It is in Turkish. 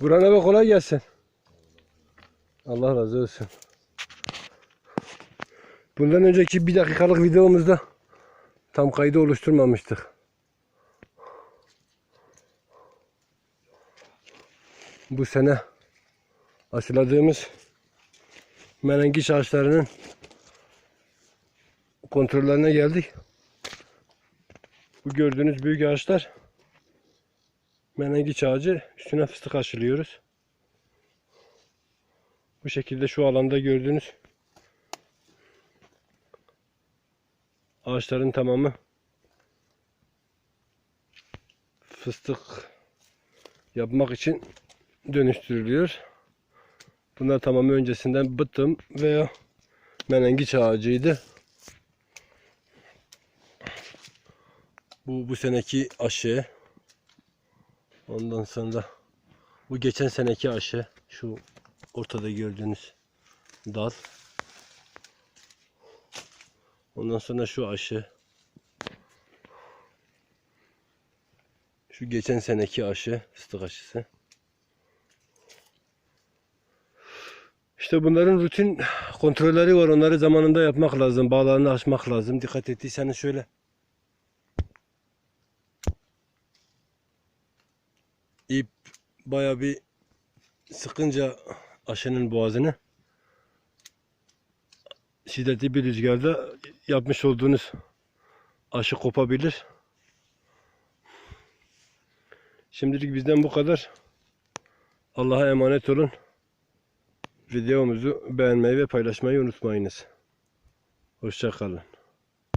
Burhan abi kolay gelsin. Allah razı olsun. Bundan önceki bir dakikalık videomuzda tam kaydı oluşturmamıştık. Bu sene aşıladığımız menengiç ağaçlarının kontrollerine geldik. Bu gördüğünüz büyük ağaçlar menengiç ağacı üstüne fıstık aşılıyoruz. Bu şekilde şu alanda gördüğünüz ağaçların tamamı fıstık yapmak için dönüştürülüyor. Bunlar tamamı öncesinden bıttım veya menengiç ağacıydı. Bu bu seneki aşı. Ondan sonra bu geçen seneki aşı. Şu ortada gördüğünüz dal. Ondan sonra şu aşı. Şu geçen seneki aşı, fıstık aşısı. İşte bunların rutin kontrolleri var. Onları zamanında yapmak lazım. Bağlarını açmak lazım. Dikkat ettiyseniz şöyle. İp baya bir sıkınca aşının boğazını şiddetli bir rüzgarda yapmış olduğunuz aşı kopabilir. Şimdilik bizden bu kadar. Allah'a emanet olun. Videomuzu beğenmeyi ve paylaşmayı unutmayınız. Hoşçakalın.